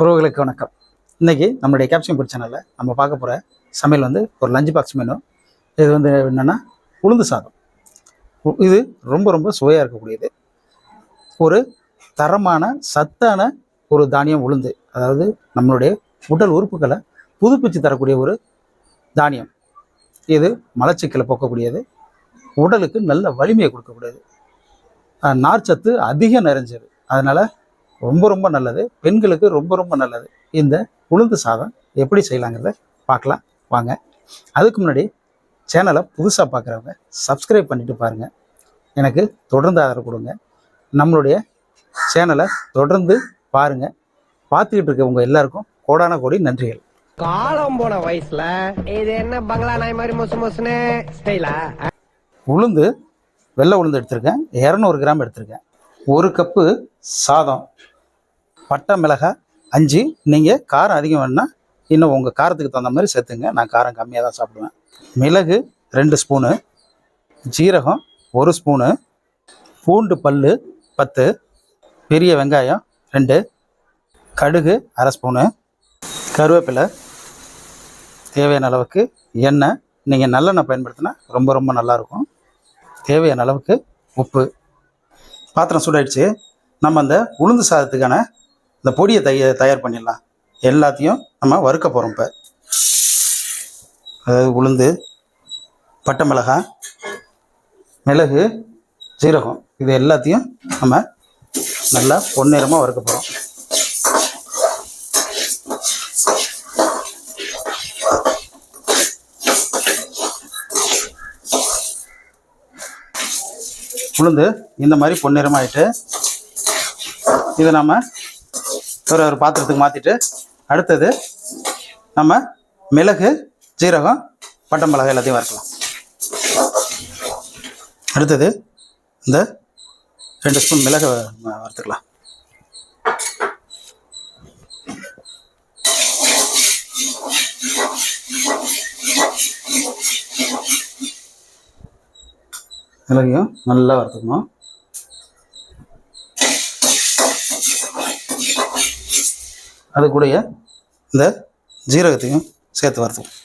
உறவுகளுக்கு வணக்கம். இன்றைக்கி நம்மளுடைய கேப்ஷன் ஃபுட் சேனலில் நம்ம பார்க்க போகிற சமையல் வந்து ஒரு லஞ்ச் பாக்ஸ் மெனு இது வந்து என்னென்னா உளுந்து சாதம். உ- இது ரொம்ப ரொம்ப சுவையாக இருக்கக்கூடியது. ஒரு தரமான சத்தான ஒரு தானியம் உளுந்து அதாவது நம்மளுடைய உடல் உறுப்புகளை புதுப்பிச்சு தரக்கூடிய ஒரு தானியம். இது மலச்சிக்கலை போக்கக்கூடியது. உடலுக்கு நல்ல வலிமையை கொடுக்கக்கூடியது. நார்ச்சத்து அதிகம் நிறைஞ்சது. அதனால் ரொம்ப ரொம்ப நல்லது. பெண்களுக்கு ரொம்ப ரொம்ப நல்லது. இந்த உளுந்து சாதம் எப்படி செய்யலாங்கிறத பார்க்கலாம். வாங்க. அதுக்கு முன்னாடி சேனலை புதுசாக பார்க்குறவங்க சப்ஸ்கிரைப் பண்ணிட்டு பாருங்கள் எனக்கு தொடர்ந்து ஆதரவு கொடுங்க. நம்மளுடைய சேனலை தொடர்ந்து பாருங்கள் பார்த்துக்கிட்டு இருக்கவங்க எல்லாருக்கும் கோடான கோடி நன்றிகள். காலம் போன வயசுல இது என்ன பங்களா நாய் மாதிரி மொசு மொசுன்னு ஸ்டைலா உளுந்து வெள்ளை உளுந்து எடுத்திருக்கேன். இரநூறு கிராம் எடுத்திருக்கேன். ஒரு கப்பு சாதம் பட்டை மிளகாய் அஞ்சு. நீங்கள் காரம் அதிகம் வேணும்னா இன்னும் உங்கள் காரத்துக்கு தகுந்த மாதிரி சேர்த்துங்க. நான் காரம் கம்மியாக தான் சாப்பிடுவேன். மிளகு ரெண்டு ஸ்பூனு ஜீரகம் ஒரு ஸ்பூனு பூண்டு பல் பத்து பெரிய வெங்காயம் ரெண்டு கடுகு அரை ஸ்பூனு கருவேப்பிலை தேவையான அளவுக்கு எண்ணெய். நீங்கள் நல்லெண்ணெய் பயன்படுத்தினா ரொம்ப ரொம்ப நல்லாயிருக்கும். தேவையான அளவுக்கு உப்பு. பாத்திரம் சூடாயிடுச்சு. நம்ம அந்த உளுந்து சாதத்துக்கான இந்த பொடியை தைய தயார் பண்ணிடலாம். எல்லாத்தையும் நம்ம வறுக்க போகிறோம் இப்போ. அதாவது உளுந்து பட்டை மிளகாய் மிளகு ஜீரகம் இது எல்லாத்தையும் நம்ம நல்லா பொன்னிறமாக வறுக்க போகிறோம் உளுந்து இந்த மாதிரி பொன்னிறமாயிட்டு இதை நம்ம ஒரு ஒரு பாத்திரத்துக்கு மாற்றிட்டு அடுத்தது நம்ம மிளகு ஜீரகம் பட்டை மிளகாய் எல்லாத்தையும் வறுக்கலாம். அடுத்தது இந்த ரெண்டு ஸ்பூன் மிளகு வறுத்துக்கலாம். மிளகையும் நல்லா வறுத்துக்கணும். அது இந்த ஜீரகத்தையும் சேர்த்து வறுத்துக்கணும்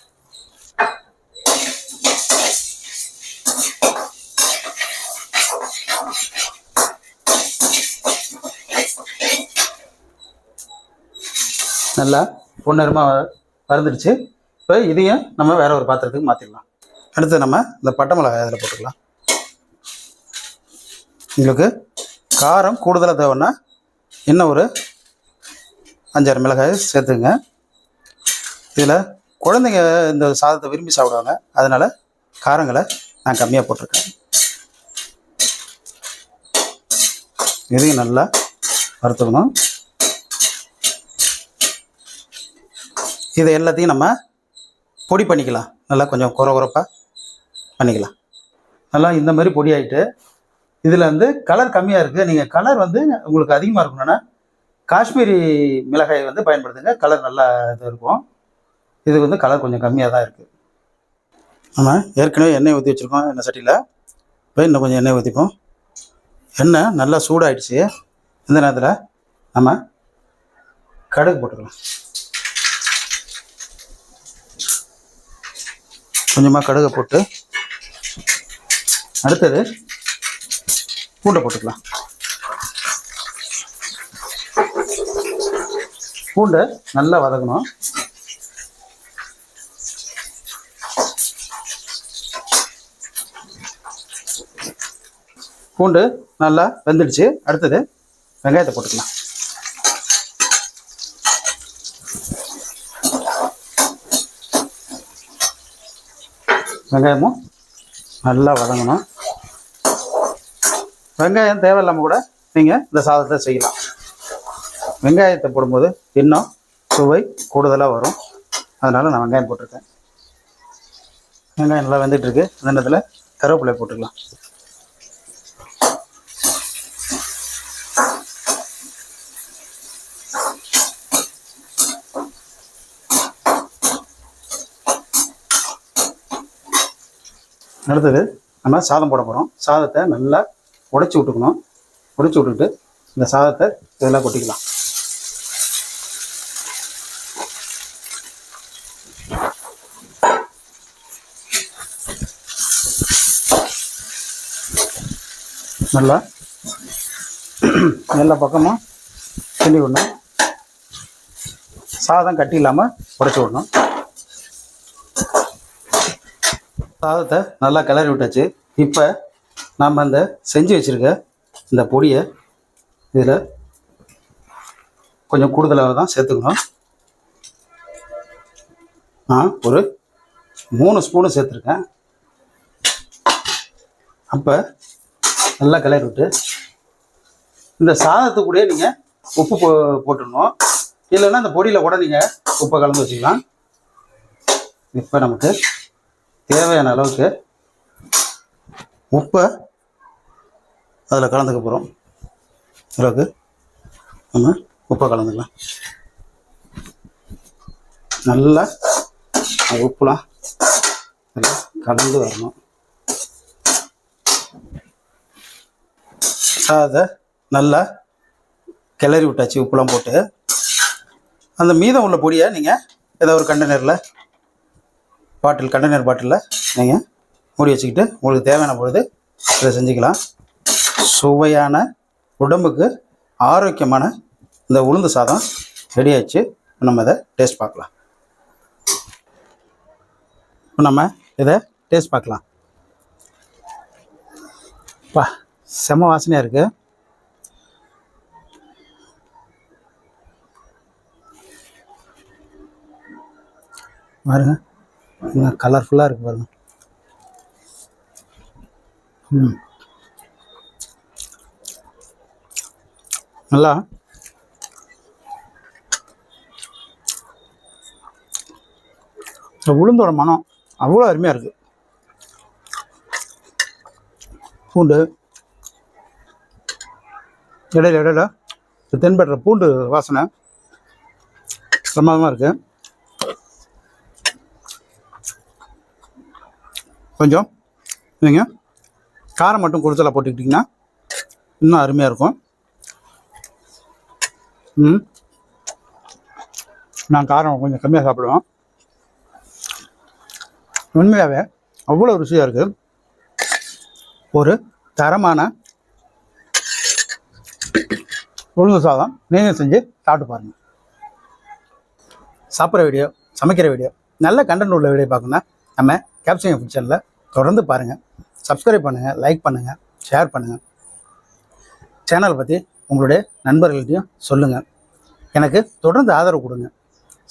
நல்லா பொன்னிறமாக வறந்துடுச்சு. இப்போ இதையும் நம்ம வேற ஒரு பாத்திரத்துக்கு மாற்றிடலாம் அடுத்து நம்ம இந்த பட்டை மிளகாய் அதில் போட்டுக்கலாம். உங்களுக்கு காரம் கூடுதலாக தேவைன்னா இன்னும் ஒரு அஞ்சாறு மிளகாய் சேர்த்துங்க. இதில் குழந்தைங்க இந்த சாதத்தை விரும்பி சாப்பிடுவாங்க. அதனால் காரங்களை நான் கம்மியாக போட்டிருக்கேன். இதையும் நல்லா வறுத்துக்கணும். இதை எல்லாத்தையும் நம்ம பொடி பண்ணிக்கலாம். நல்லா கொஞ்சம் குறை குறப்பாக பண்ணிக்கலாம். நல்லா இந்த மாதிரி பொடி ஆகிட்டு இதில் வந்து கலர் கம்மியாக இருக்குது நீங்கள் கலர் வந்து உங்களுக்கு அதிகமாக இருக்கணும்னா காஷ்மீரி மிளகாய் வந்து பயன்படுத்துங்க. கலர் நல்லா இது இருக்கும். இது வந்து கலர் கொஞ்சம் கம்மியாக தான் இருக்குது நம்ம ஏற்கனவே எண்ணெய் ஊற்றி வச்சுருக்கோம் எண்ணெய் சட்டியில். போய் இன்னும் கொஞ்சம் எண்ணெய் ஊற்றிப்போம் எண்ணெய் நல்லா சூடாகிடுச்சு இந்த நேரத்தில் நம்ம கடுகு போட்டுக்கலாம். கொஞ்சமாக கடுகை போட்டு அடுத்தது பூண்டை போட்டுக்கலாம். பூண்டை நல்லா வதக்கணும். பூண்டு நல்லா வெந்துடுச்சு. அடுத்தது வெங்காயத்தை போட்டுக்கலாம். வெங்காயமும் நல்லா வதங்கணும். வெங்காயம் தேவையில்லாமல் கூட நீங்கள் இந்த சாதத்தை செய்யலாம். வெங்காயத்தை போடும்போது இன்னும் சுவை கூடுதலாக வரும். அதனால் நான் வெங்காயம் போட்டிருக்கேன். வெங்காயம் நல்லா வெந்துட்டுருக்கு. அந்த நேரத்தில் கருவேப்பிலை போட்டுக்கலாம். அடுத்தது நம்ம சாதம் போட போகிறோம் சாதத்தை நல்லா உடைச்சி விட்டுக்கணும். உடைச்சி விட்டுட்டு இந்த சாதத்தை இதெல்லாம் கொட்டிக்கலாம். நல்லா. எல்லா பக்கமும் கிண்டி விடணும். சாதம் கட்டி இல்லாமல் உடச்சி விடணும். சாதத்தை நல்லா கிளறி விட்டாச்சு. இப்போ நாம் அந்த செஞ்சு வச்சுருக்க இந்த பொடியை இதில் கொஞ்சம் கூடுதலாக தான் சேர்த்துக்கணும். நான் ஒரு மூணு ஸ்பூனு சேர்த்துருக்கேன். அப்போ நல்லா கிளறி விட்டு இந்த சாதத்துக்கூடயே நீங்கள் உப்பு போ போட்டுடணும். இல்லைன்னா இந்த பொடியில் கூட நீங்கள் உப்பை கலந்து வச்சுக்கலாம். இப்போ நமக்கு தேவையான அளவுக்கு உப்பை அதில் கலந்துக்க போகிறோம் அளவுக்கு நம்ம உப்பை கலந்துக்கலாம். நல்லா அந்த உப்புலாம் நல்லா கலந்து வரணும். அதை நல்லா கிளறி விட்டாச்சு உப்புலாம் போட்டு. அந்த மீதம் உள்ள பொடியை நீங்கள் ஏதோ ஒரு கண்டெய்னரில் பாட்டில் கண்டெய்னர் பாட்டிலில் நீங்கள் மூடி வச்சுக்கிட்டு உங்களுக்கு தேவையான பொழுது இதை செஞ்சுக்கலாம். சுவையான உடம்புக்கு ஆரோக்கியமான இந்த உளுந்து சாதம் ரெடி ஆயிடுச்சு. நம்ம இதை டேஸ்ட் பார்க்கலாம். இப்போ நம்ம இதை டேஸ்ட் பார்க்கலாம். பா. செம வாசனையாக இருக்குது பாருங்க என்ன கலர்ஃபுல்லாக இருக்குது பாருங்க. ம். நல்லா இந்த உளுந்தோட மனம் அவ்வளோ அருமையாக இருக்குது பூண்டு இடையில இடையில இந்த தென்படுற பூண்டு வாசனை பிரமாதமாக இருக்குது கொஞ்சம் நீங்கள் காரம் மட்டும் கொடுத்தல போட்டுக்கிட்டிங்கன்னா இன்னும் அருமையாக இருக்கும். ம். நான் காரம் கொஞ்சம் கம்மியாக சாப்பிடுவேன். உண்மையாகவே அவ்வளோ ருசியாக இருக்குது ஒரு தரமான உளுந்து சாதம். நீங்கள் செஞ்சு சாப்பிட்டு பாருங்கள் சாப்பிட்ற வீடியோ சமைக்கிற வீடியோ நல்ல கண்டென்ட் உள்ள வீடியோ பார்க்கணுன்னா நம்ம கேப்சிங் ஃபிக்ஷனில் தொடர்ந்து பாருங்கள் சப்ஸ்கிரைப் பண்ணுங்கள் லைக் பண்ணுங்கள் ஷேர் பண்ணுங்கள் சேனலை பற்றி உங்களுடைய நண்பர்கள்ட்டையும் சொல்லுங்கள் எனக்கு தொடர்ந்து ஆதரவு கொடுங்க.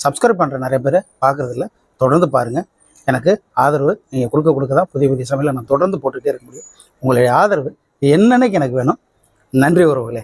சப்ஸ்கிரைப் பண்ணுற நிறைய பேரை பார்க்குறதில்ல. தொடர்ந்து பாருங்கள் எனக்கு ஆதரவு நீங்கள் கொடுக்க கொடுக்க தான் புதிய புதிய சமையலை நான் தொடர்ந்து போட்டுகிட்டே இருக்க முடியும். உங்களுடைய ஆதரவு என்னென்னக்கு எனக்கு வேணும்? நன்றி உறவுகளே.